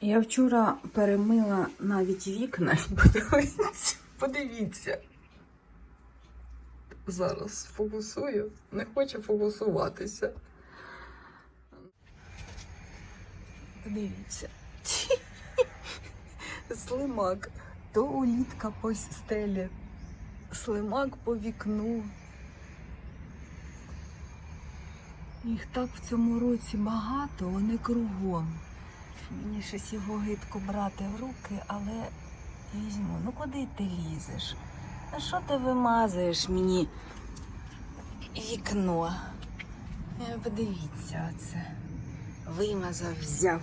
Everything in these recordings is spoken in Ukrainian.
Я вчора перемила навіть вікна. Подивіться, подивіться. Зараз фокусую. Не хоче фокусуватися. Подивіться. Слимак. То улітка по стелі. Слимак по вікну. Їх так в цьому році багато, вони кругом. Мені щось його гидко брати в руки, але візьму. Ну куди ти лізеш? А що ти вимазуєш мені вікно? Е, Подивіться оце. Вимазав, взяв.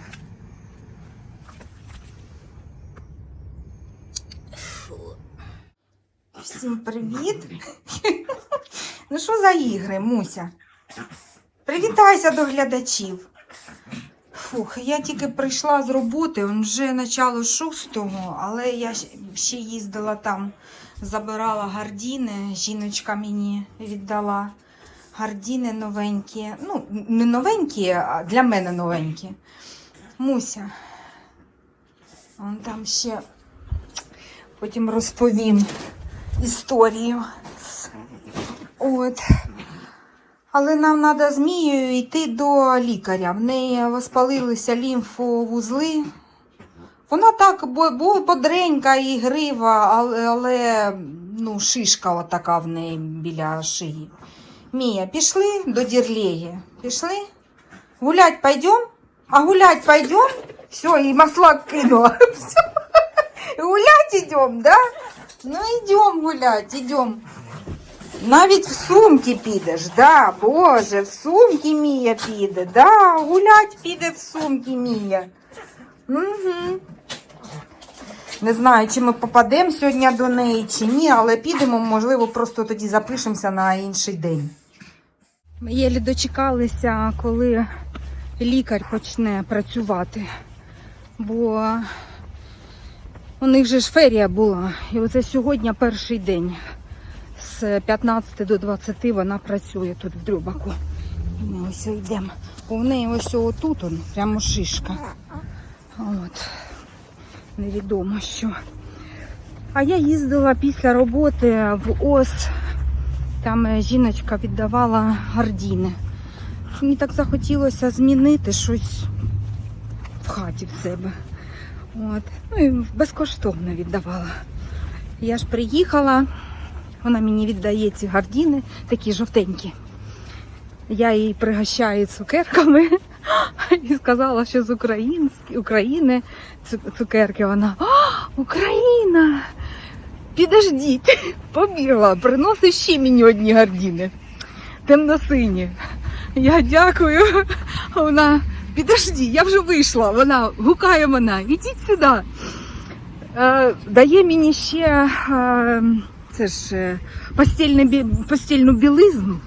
Фу. Всім привіт. Ну що за ігри, Муся? Привітайся до глядачів. Фух, я тільки прийшла з роботи, он вже начало шостого, але я ще їздила там, забирала гардіни. Жіночка мені віддала гардіни новенькі. Ну, не новенькі, а для мене новенькі. Муся. Вон там ще потім розповім історію. От. Але нам треба з Мією йти до лікаря. В неї воспалилися лімфовузли. Вона так бо, бо бодренька і грива, але, ну, шишка отака в неї біля шиї. Мія, пішли до дірлеї? Пішли? Гулять пойдем? А гулять пойдем? Все, і маслак кинула. Все. Гулять идем, да? Ну йдем гулять, йдем. Навіть в сумки підеш, да, Боже, в сумки Мія піде, да, гулять піде в сумки Мія. Угу. Не знаю, чи ми попадемо сьогодні до неї, чи ні, але підемо, можливо, просто тоді запишемося на інший день. Ми єлі дочекалися, коли лікар почне працювати, бо у них же ж ферія була, і оце сьогодні перший день. З 15 до 20 вона працює тут в Дрюбаку. Ми ось йдемо. У неї ось отут, он, прямо шишка. От. Невідомо що. А я їздила після роботи в ОС. Там е, жіночка віддавала гардіни. Мені так захотілося змінити щось в хаті в себе. От. Ну і безкоштовно віддавала. Я ж приїхала, вона мені віддає ці гардіни, такі жовтенькі. Я її пригощаю цукерками і сказала, що з України цу- цукерки. Вона «А, Україна! Підождіть, побігла, приносить ще мені одні гардіни. Темно-сині. Я дякую. Вона підожди, я вже вийшла. Вона гукає мене, ідіть сюди. Е, дає мені ще е, це ж е, постільну білизну.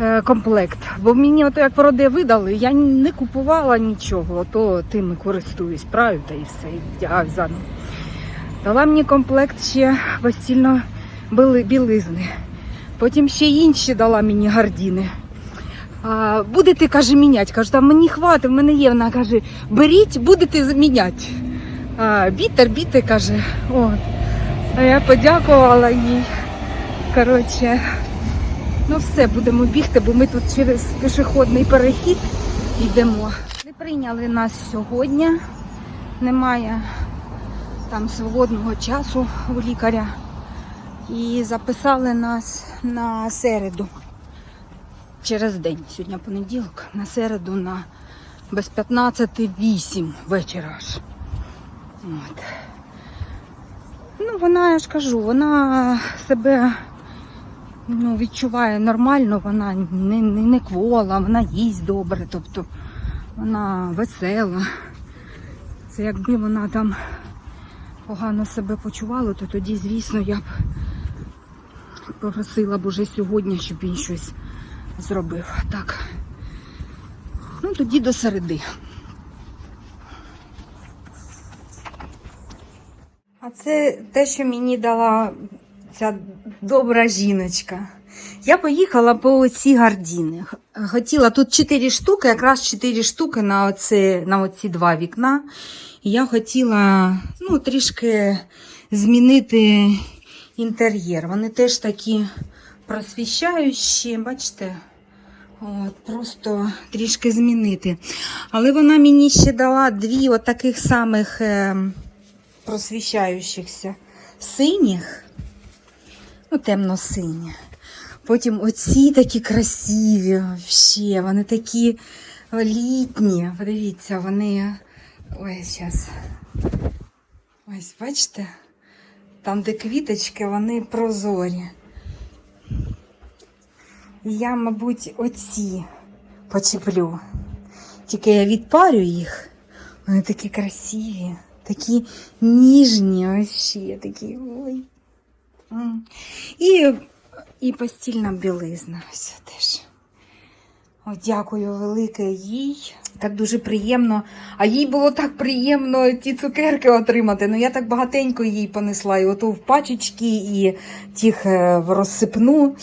е, Комплект, бо мені ото як вроде видали, я не купувала нічого, то тим і користуюсь, праю та і все, і вдягаю заново. Дала мені комплект ще постільно білизни. Потім ще інші дала мені гардіни. А, будете, каже, міняти. Кажу, там мені хватить, в мене є. Вона каже, беріть, будете міняти. А, бітер, бітер, каже. От. А я подякувала їй. Коротше, ну все, будемо бігти, бо ми тут через пішохідний перехід йдемо. Не прийняли нас сьогодні. Немає там свободного часу у лікаря. І записали нас на середу. Через день. Сьогодні понеділок, на середу на без 15.08 вечора аж. От. Ну, вона, я ж кажу, вона себе ну, відчуває нормально, вона не, не, не квола, вона їсть добре, тобто вона весела. Це якби вона там погано себе почувала, то тоді, звісно, я б попросила б уже сьогодні, щоб він щось зробив. Так. Ну, тоді до середи. Це те, що мені дала ця добра жіночка. Я поїхала по ці гардіни. Хотіла тут 4 штуки, якраз 4 штуки на, оці, на оці два вікна. Я хотіла ну, трішки змінити інтер'єр. Вони теж такі просвіщаючі, бачите? От, просто трішки змінити. Але вона мені ще дала дві от таких самих е, просвіщаючихся синіх, ну, темно-сині. Потім оці такі красиві, вообще, вони такі літні. Подивіться, вони. Ой, зараз. Ось, бачите? Там, де квіточки, вони прозорі. Я, мабуть, оці почеплю. Тільки я відпарю їх. Вони такі красиві, такі ніжні, вообще, такі. Ой. І, і постільна білизна. Ось теж. О, дякую велике їй. Так дуже приємно. А їй було так приємно ті цукерки отримати. Ну я так багатенько їй понесла. І ото в пачечки, і тих е, в розсипну.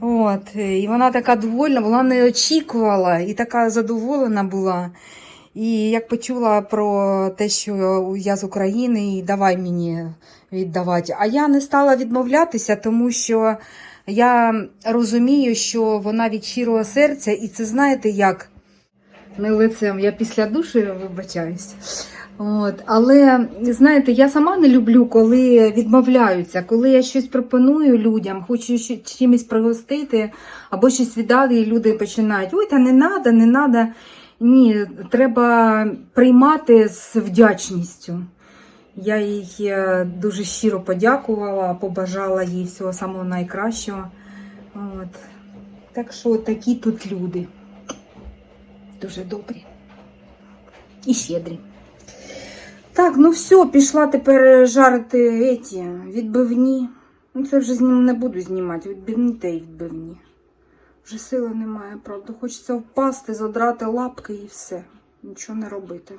От. І вона така довольна, вона не очікувала і така задоволена була. І як почула про те, що я з України, і давай мені віддавати. А я не стала відмовлятися, тому що я розумію, що вона від щирого серця, і це знаєте як? Не лицем, я після душу вибачаюсь. От, але знаєте, я сама не люблю, коли відмовляються, коли я щось пропоную людям, хочу чимось пригостити або щось віддати, і люди починають: ой, та не надо, не надо. Ні, треба приймати з вдячністю. Я їй е, дуже щиро подякувала, побажала їй всього самого найкращого. От. Так що такі тут люди. Дуже добрі. І щедрі. Так, ну все, пішла тепер жарити еті, відбивні. Ну, це вже знім не буду знімати. Відбивні та й відбивні. Вже сили немає, правда. Хочеться впасти, задрати лапки і все. Нічого не робити.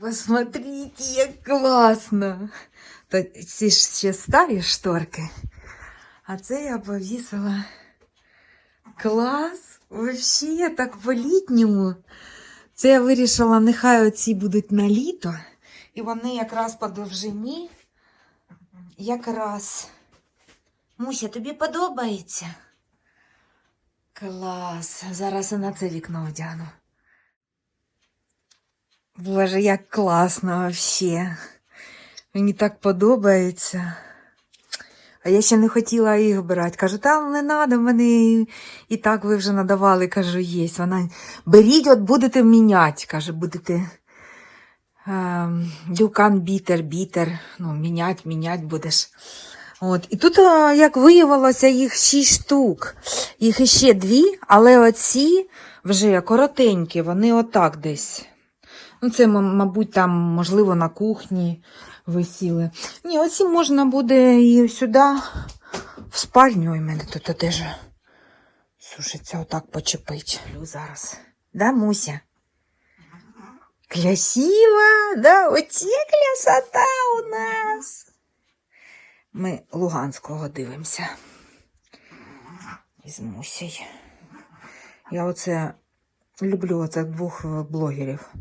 Посмотрите, як класно. То ці ж ще старі шторки. А це я повісила. Клас! Вообще так по-літньому. Це я вирішила, нехай оці будуть на літо. І вони якраз по довжині. Якраз. Муся, тобі подобається? Клас. Зараз і на це вікно вдяну. Боже, як класно вообще. Мені так подобається. А я ще не хотіла їх брати. Кажу, там не треба, мене і, так ви вже надавали, кажу, є. Вона беріть, от будете міняти. Каже, будете дюкан бітер, бітер. Ну, мінять, мінять будеш. От. І тут, як виявилося, їх шість штук. Їх іще дві, але оці вже коротенькі, вони отак десь. Ну, це, мабуть, там, можливо, на кухні висіли. Ні, оці можна буде і сюди, в спальню, і мене тут теж сушиться отак почепить. Зараз. Да, Муся? Красиво, да, оце красота у нас. Ми Луганського дивимося. Із Мусею. Я оце люблю оцих двох блогерів.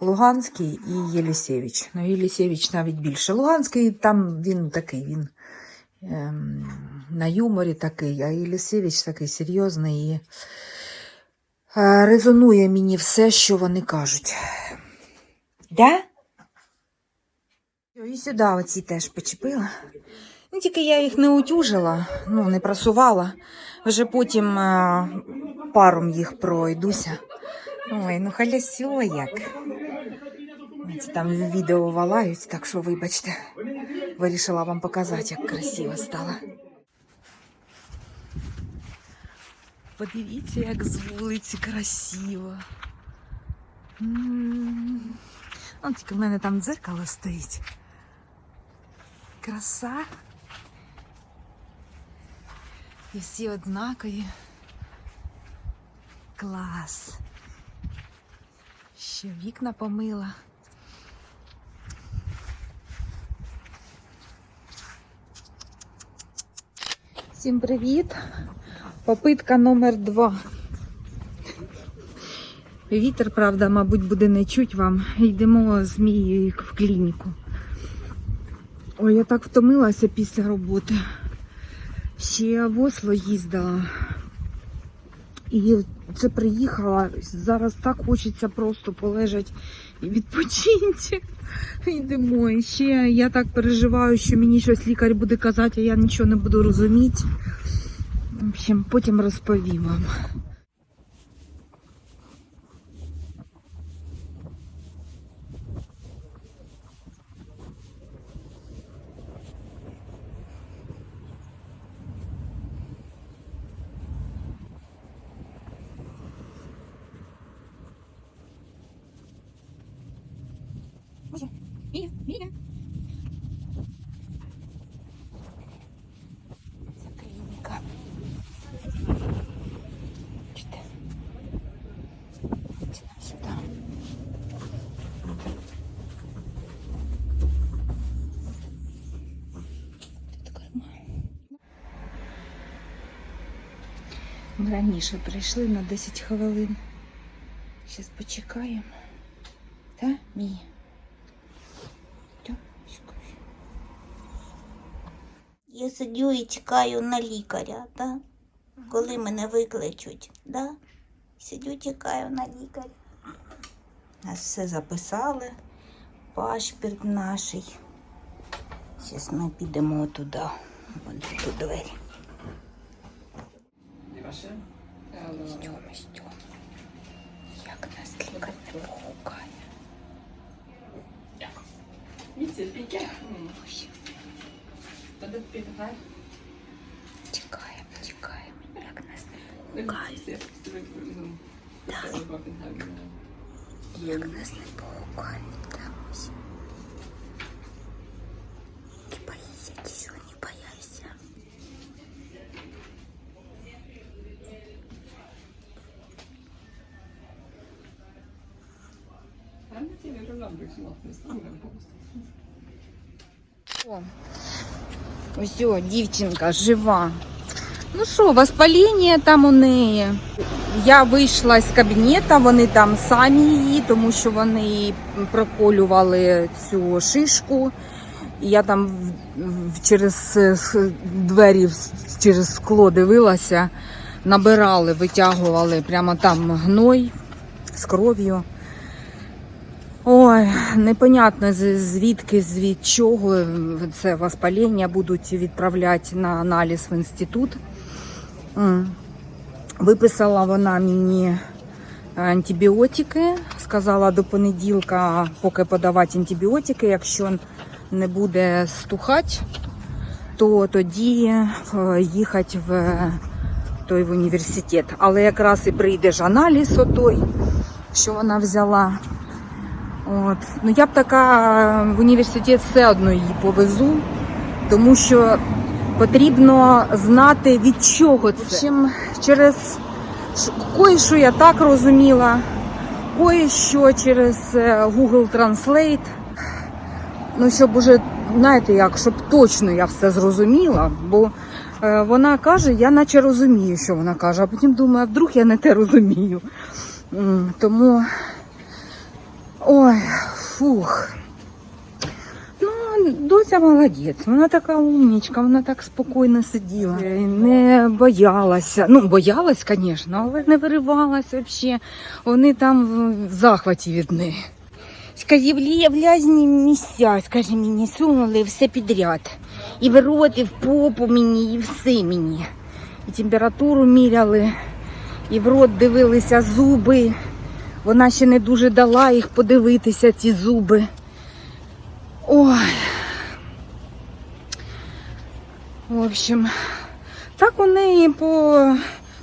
Луганський і Єлісєвич. Ну, Єлісєвич навіть більше. Луганський там він такий, він ем, на юморі такий, а Єлісєвич такий серйозний і е, резонує мені все, що вони кажуть. Да? І сюди оці теж почепила. Ну, тільки я їх не утюжила, ну, не просувала. Вже потім е, паром їх пройдуся. Ой, ну халясьо як. Там відео валають, так що вибачте. Вирішила вам показати, як красиво стало. Подивіться, як з вулиці красиво. М. Ну, тільки в мене там дзеркало стоїть. Краса. І всі однакові. Клас. Ще вікна помила. Всім привіт! Попитка номер два. Вітер, правда, мабуть, буде не чуть вам. Йдемо з Мією в клініку. Ой, я так втомилася після роботи. Ще в Осло їздила. І це приїхала. Зараз так хочеться просто полежати і відпочиньте. Йдемо. І ще я так переживаю, що мені щось лікар буде казати, а я нічого не буду розуміти. В общем, потім розповім вам. Мія, Мія. Це клініка. Чте. Йдемо сюди. Тут корма. Ми раніше прийшли на 10 хвилин. Зараз почекаємо. Та, чекай. Я сидю і чекаю на лікаря, да? коли мене викличуть. Да? Сидю, чекаю на лікаря. Нас все записали, пашпірт наш. Зараз ми підемо туди. Вон тут у двері. Йдемо, йдемо. Як нас лікар не погукає. Чекаємо, чекаємо. Як нас не погукає. Як нас не погукає. Ось дівчинка жива. Ну що, воспаління там у неї. Я вийшла з кабінету, вони там самі її, тому що вони проколювали цю шишку. Я там через двері, через скло дивилася, набирали, витягували прямо там гной з кров'ю. Ой, непонятно звідки, звід чого це воспалення будуть відправляти на аналіз в інститут. Виписала вона мені антибіотики. Сказала до понеділка, поки подавати антибіотики. Якщо не буде стухати, то тоді е, їхати в той в університет. Але якраз і прийде аналіз отой, що вона взяла. От. Ну я б така в університет все одно її повезу, тому що потрібно знати від чого це. Общем, через ш- кое-що я так розуміла, кое-що через е, Google Translate. Ну, щоб уже, знаєте як, щоб точно я все зрозуміла, бо е, вона каже, я наче розумію, що вона каже, а потім думаю, а вдруг я не те розумію. Тому Ой, фух. Ну, доця молодець, вона така умнічка, вона так спокійно сиділа. Е, Не боялася. Ну, боялась, звісно, але не виривалась взагалі. Вони там в- захваті від неї. Скажі, в в лязні місця, скажи мені, сунули все підряд. І в рот, і в попу мені, і все мені. І температуру міряли, і в рот дивилися зуби. Вона ще не дуже дала їх подивитися, ці зуби. Ой. В общем, так у неї по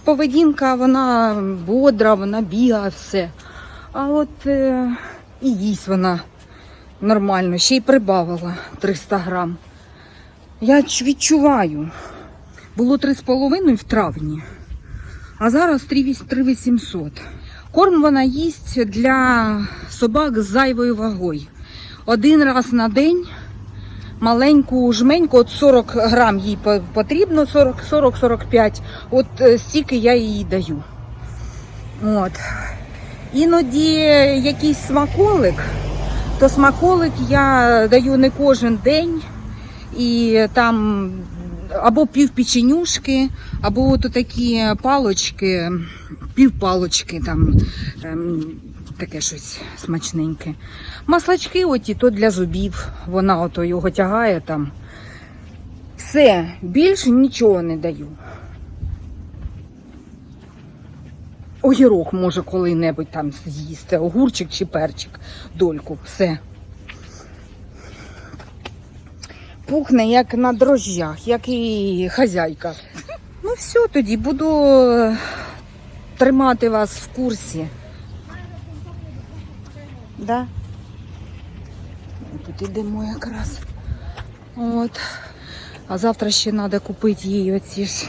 поведінка, вона бодра, вона бігає все. А от е, і їсть вона нормально, ще й прибавила 300 грам. Я відчуваю. Було 3,5 в травні, а зараз 3800. Корм вона їсть для собак з зайвою вагою. Один раз на день маленьку жменьку, от 40 грам їй потрібно, 40 40-45. От е, стільки я їй даю. От. Іноді якийсь смаколик, то смаколик я даю не кожен день. І там або пів печенюшки, або от такі палочки, пів палочки, там ем, таке щось смачненьке. Маслачки оті, то для зубів. Вона ото його тягає там. Все, більше нічого не даю. Огірок може коли-небудь там з'їсти, огурчик чи перчик, дольку, все. Пухне як на дрожжах, як і хазяйка. Ну все, тоді буду тримати вас в курсі. Да? Тут ідемо якраз. От. А завтра ще треба купити їй оці ж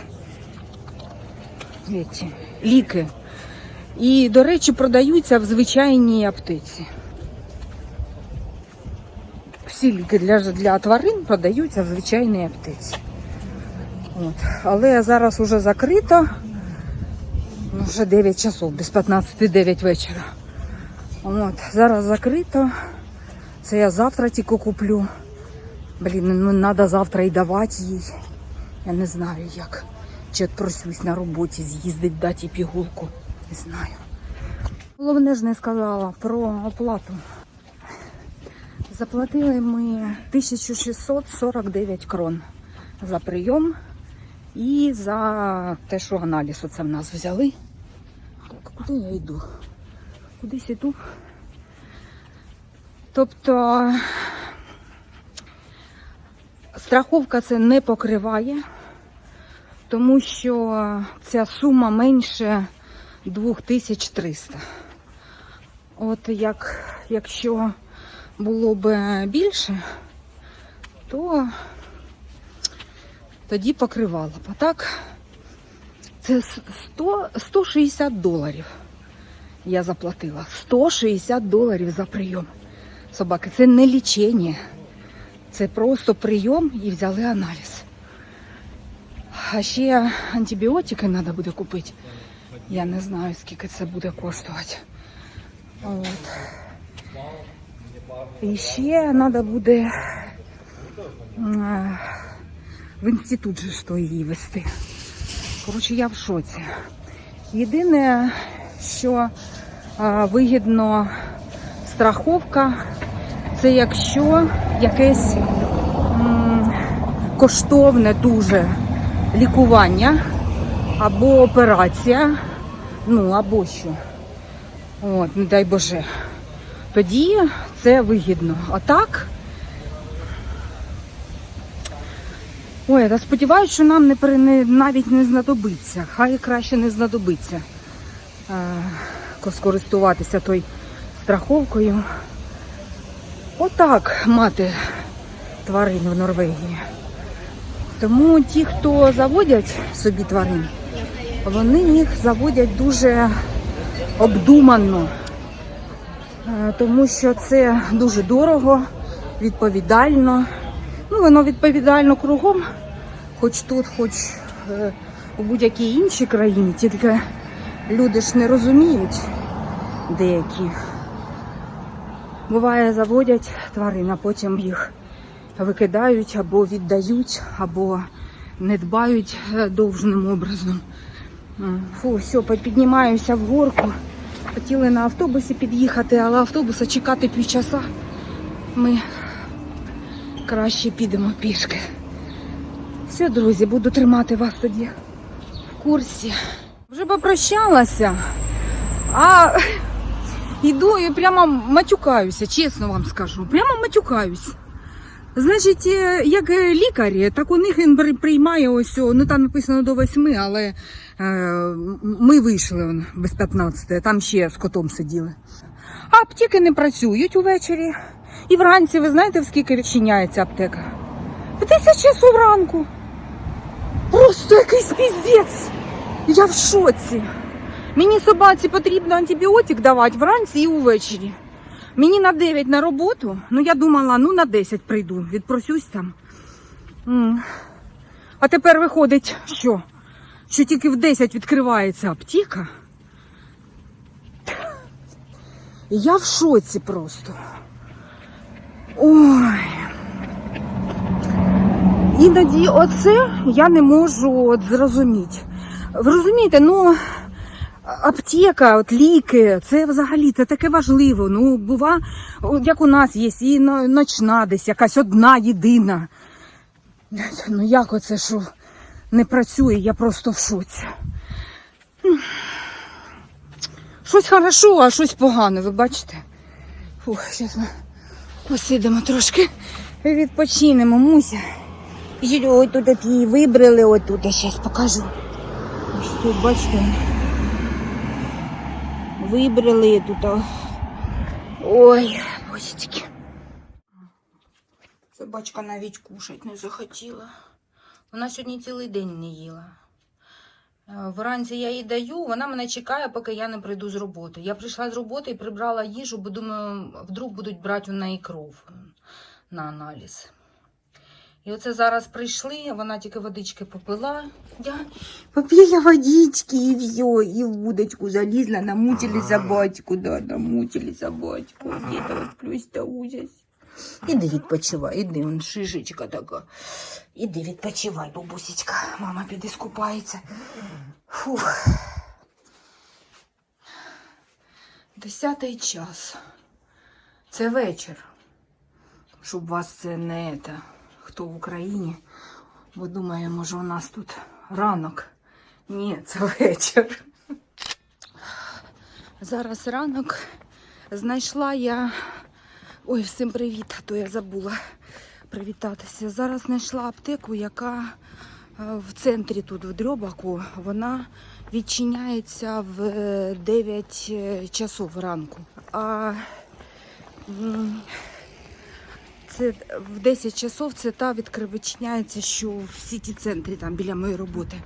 эти, ліки. І, до речі, продаються в звичайній аптеці. Всі ліки для, для тварин продаються в звичайній аптеці. От. Але зараз уже закрито. Ну, Вже 9 часов, без 15 9 вечора. От. Зараз закрито. Це я завтра тільки куплю. Блін, ну треба завтра і давати їй. Я не знаю як. Чи просюсь на роботі з'їздить, дати пігулку. Не знаю. Головне ж не сказала про оплату. Заплатили ми 1649 крон за прийом і за те, що аналіз оце в нас взяли. Так, куди я йду? Кудись іду. Тобто страховка це не покриває, тому що ця сума менше 2300. От як якщо було б більше, то тоді покривала б. А так це 100, 160 доларів я заплатила. 160 доларів за прийом собаки. Це не лічення. Це просто прийом і взяли аналіз. А ще антибіотики треба буде купити. Я не знаю, скільки це буде коштувати. От. І ще треба буде е, в інститут же що її вести. Коротше, я в шоці. Єдине, що е, вигідно страховка, це якщо якесь м, коштовне дуже лікування або операція, ну або що. От, не дай Боже. Тоді це вигідно. А так. Ой, я сподіваюся, що нам не, пере- не навіть не знадобиться. Хай краще не знадобиться е, скористуватися той страховкою. Отак мати тварин в Норвегії. Тому ті, хто заводять собі тварин, вони їх заводять дуже обдумано, Е, тому що це дуже дорого, відповідально. Ну, воно відповідально кругом, хоч тут, хоч е, у будь-якій іншій країні, тільки люди ж не розуміють деякі. Буває, заводять тварин, а потім їх викидають або віддають, або не дбають е, довжним образом. Фу, все, піднімаюся в горку. Хотіли на автобусі під'їхати, але автобуса чекати півчаса. Ми краще підемо пішки. Все, друзі, буду тримати вас тоді в курсі. Вже попрощалася, а йду і прямо матюкаюся, чесно вам скажу. Прямо матюкаюсь. Значить, е, як е, лікар, так у них він приймає ось, ну там написано до восьми, але е, ми вийшли без 15, там ще з котом сиділи. А аптеки не працюють увечері. І вранці, ви знаєте, в скільки відчиняється аптека? В 10 часу ранку. Просто якийсь піздець. Я в шоці. Мені собаці потрібно антибіотик давати вранці і увечері. Мені на 9 на роботу. Ну, я думала, ну на 10 прийду, відпросюсь там. А тепер виходить, що? Що тільки в 10 відкривається аптека. Я в шоці просто. Ой. Іноді оце я не можу от зрозуміти. Ви розумієте, ну аптека, от ліки, це взагалі це таке важливо. Ну, бува, от як у нас є, і ночна десь якась одна єдина. Ну як оце що не працює, я просто в шоці. Щось хорошо, а щось погано, ви бачите? Фух, зараз посидимо трошки і відпочинемо, Муся. Ой, тут такі вибрали отут, я зараз покажу. Ось тут, бачите. Вибрали тут. Ой, босічки. Собачка навіть кушать не захотіла. Вона сьогодні цілий день не їла. Е, Вранці я їй даю, вона мене чекає, поки я не прийду з роботи. Я прийшла з роботи і прибрала їжу, бо думаю, вдруг будуть брати у неї кров на аналіз. І оце зараз прийшли, вона тільки водички попила. Я попила водички і все, і в будочку залізла, намучили собачку, да, намучили собачку. Это вот плюс та ужас. Іди відпочивай, іди, он шишечка така. Іди відпочивай, бабусечка. Мама піде скупається. Фух. Десятий час. Це вечір. Щоб вас це не це, хто в Україні. Бо думає, може у нас тут ранок. Ні, це вечір. Зараз ранок. Знайшла я. Ой, всім привіт, то я забула привітатися. Зараз знайшла аптеку, яка е, в центрі тут, в Дрьобаку, вона відчиняється в е, 9 часов ранку. А це в 10 часов це та відчиняється, що в сіті центрі, там біля моєї роботи.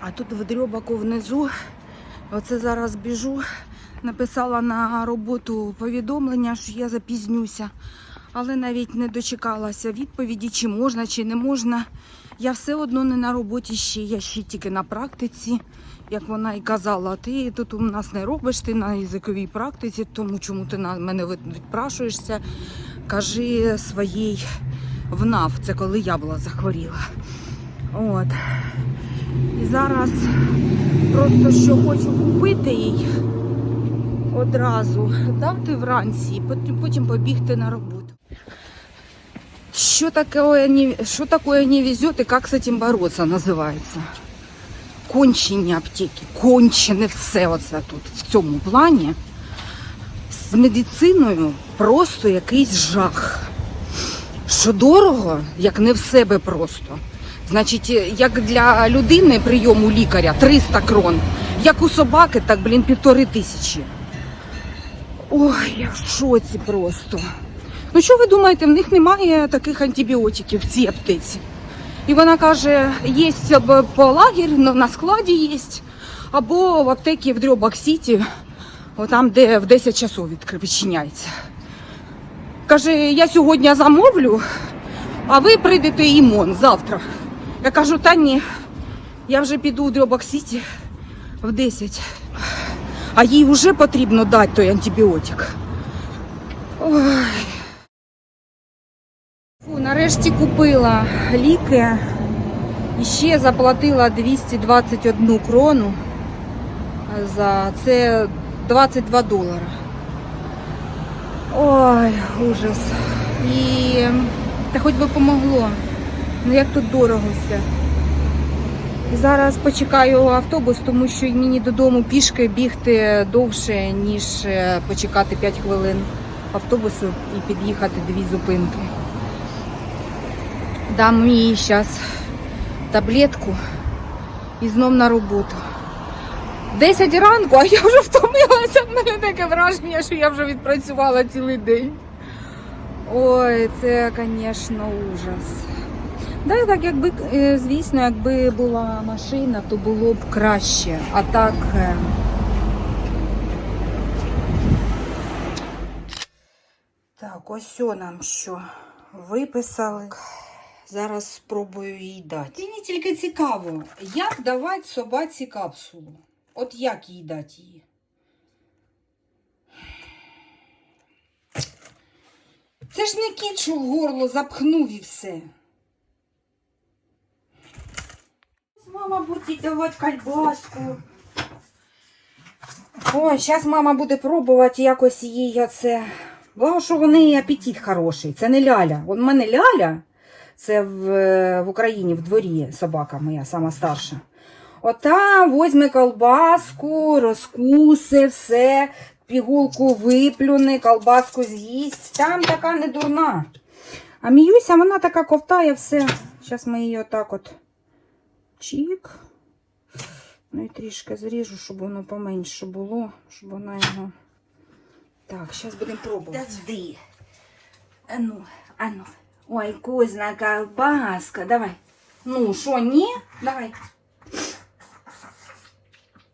А тут в Дрьобаку внизу, оце зараз біжу, написала на роботу повідомлення, що я запізнюся, але навіть не дочекалася відповіді, чи можна, чи не можна. Я все одно не на роботі ще, я ще тільки на практиці, як вона і казала, ти тут у нас не робиш, ти на язиковій практиці, тому чому ти на мене відпрашуєшся, кажи своїй ВНАВ, це коли я була захворіла. От. І зараз просто що хочу купити їй одразу, дати вранці, і потім- побігти на роботу. Что такое, не, что такое не везет и как с этим бороться називається? Кончені аптеки, кончене все оце тут в цьому плані. З медициною просто якийсь жах. Що дорого, як не в себе просто. Значить, як для людини прийому лікаря 300 крон, як у собаки, так, блін, півтори тисячі. Ой, я в шоці просто. Ну що ви думаєте, в них немає таких антибіотиків в цій аптеці? І вона каже, є по лагер, ну, на складі є, або в аптеці в Дрьобак Сіті, там, де в 10 часов відчиняється. Каже, я сьогодні замовлю, а ви прийдете імон завтра. Я кажу, та ні, я вже піду у Дрьобак Сіті в 10. А їй вже потрібно дати той антибіотик. Ой. Фу, нарешті купила ліки і ще заплатила 221 крону за це 22 долара. Ой, ужас. І та хоч би помогло. Ну як тут дорого все. Зараз почекаю автобус, тому що мені додому пішки бігти довше, ніж е, почекати 5 хвилин автобусу і під'їхати дві зупинки. Дам їй зараз таблетку і знов на роботу. 10 ранку, а я вже втомилася. В мене таке враження, що я вже відпрацювала цілий день. Ой, це, звісно, ужас. Да, так, якби, е, звісно, якби була машина, то було б краще. А так. е, Так, ось о нам що виписали. Зараз спробую їй дати. Мені тільки цікаво, як давати собаці капсулу. От як їй дати її? Це ж не кіт, що в горло запхнув і все. Мама буде давати кальбаску. Ой, зараз мама буде пробувати якось їй оце. Благо, що в неї апетит хороший. Це не ляля. В мене ляля, це в, в Україні в дворі собака моя, сама старша. Ота возьме колбаску, розкуси, все, пігулку виплюне, колбаску з'їсть. Там така не дурна. А Міюся, вона така ковтає все. Зараз ми її отак от чік. Ну і трішки зріжу, щоб воно поменше було, щоб вона його. Так, зараз будемо пробувати. Завжди. Ану, ану. Ой, кузна колбаска. Давай. Ну, що, ні? Давай.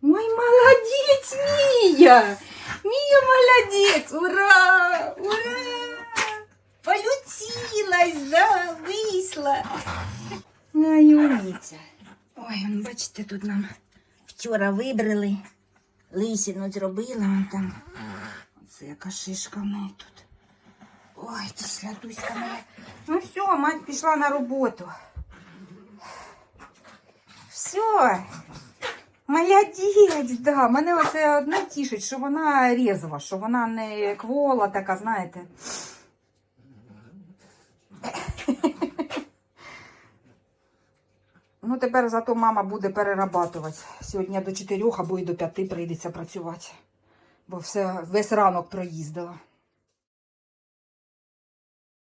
Ой, молодець, Мія! Мія молодець! Ура! Ура! Полюцілась, зависла. Ай, умниця. Ой, он, бачите, тут нам Вчора вибрали, лисину зробила вон там. Оце яка шишка в неї тут. Ой, ти слядуська моя. Ну все, мать пішла на роботу. Все. Моя Молодець, да. Мене оце одне тішить, що вона різва, що вона не квола така, знаєте. Ну, тепер зато мама буде перерабатувати. Сьогодні до 4 або і до 5 прийдеться працювати. Бо все, весь ранок проїздила.